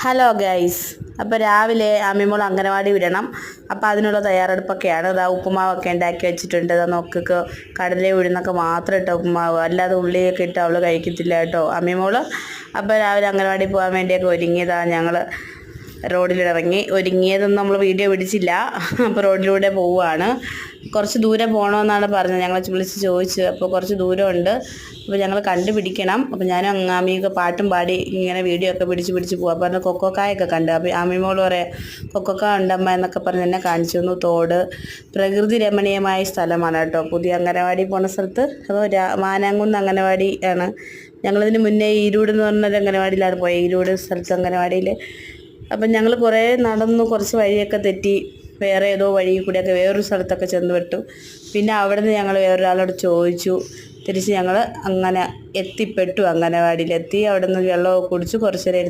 Hello guys അപ്പോൾ രാവിലെ അമ്മിമോൾ അംഗനവാടി വിടണം. അപ്പോൾ അതിനുള്ള തയ്യാറെടുപ്പൊക്കെയാണ്. ഇതാ ഉപ്പുമാവൊക്കെ ഉണ്ടാക്കി വെച്ചിട്ടുണ്ട്. ഇതാ നോക്കൊക്കെ കടലേ ഉഴുന്നൊക്കെ മാത്രം ഇട്ട ഉപ്പുമാവ്. അല്ലാതെ ഉള്ളിയൊക്കെ ഇട്ട് അവൾ കഴിക്കത്തില്ല കേട്ടോ അമ്മിമോൾ അപ്പോൾ രാവിലെ അംഗനവാടി പോകാൻ വേണ്ടിയൊക്കെ ഒരുങ്ങിയതാണ് ഞങ്ങൾ റോഡിലിറങ്ങി. ഒരുങ്ങിയതൊന്നും നമ്മൾ വീഡിയോ പിടിച്ചില്ല അപ്പോൾ റോഡിലൂടെ പോവുകയാണ് കുറച്ച് ദൂരെ പോകണമെന്നാണ് പറഞ്ഞത്. ഞങ്ങളെ വിളിച്ച് ചോദിച്ചു അപ്പോൾ കുറച്ച് ദൂരമുണ്ട്. അപ്പോൾ ഞങ്ങൾ കണ്ടുപിടിക്കണം. അപ്പോൾ ഞാനും അങ്ങാമിയൊക്കെ പാട്ടും പാടി ഇങ്ങനെ വീഡിയോ ഒക്കെ പിടിച്ച് പിടിച്ച് പോകും അപ്പോൾ കൊക്കോക്കായൊക്കെ കണ്ടു. അപ്പോൾ ആമിമോൾ പറയാം കൊക്കോക്ക ഉണ്ടമ്മ എന്നൊക്കെ പറഞ്ഞ് എന്നെ കാണിച്ചു. തന്നു തോട്. പ്രകൃതി രമണീയമായ സ്ഥലമാണ് കേട്ടോ. പുതിയ അംഗനവാടി പോണ സ്ഥലത്ത്. അപ്പോൾ മാനാങ്കുന്ന് അംഗനവാടി ആണ്. ഞങ്ങളിതിന് മുന്നേ ഈരൂട് എന്ന് പറഞ്ഞൊരു അംഗനവാടിയിലാണ് പോയത് ഈരൂട് സ്ഥലത്ത് അംഗനവാടിയിൽ അപ്പം ഞങ്ങൾ കുറേ നടന്നു. കുറച്ച് വഴിയൊക്കെ തെറ്റി. വേറെ ഏതോ വഴി കൂടിയൊക്കെ വേറൊരു സ്ഥലത്തൊക്കെ ചെന്ന് വിട്ടു പിന്നെ അവിടെ നിന്ന് ഞങ്ങൾ വേറൊരാളോട് ചോദിച്ചു. തിരിച്ച് ഞങ്ങൾ അങ്ങനെ എത്തിപ്പെട്ടു. അംഗനവാടിയിലെത്തി. അവിടെ നിന്ന് വെള്ളമൊക്കെ കുടിച്ച് കുറച്ച് നേരം ഇരുന്ന്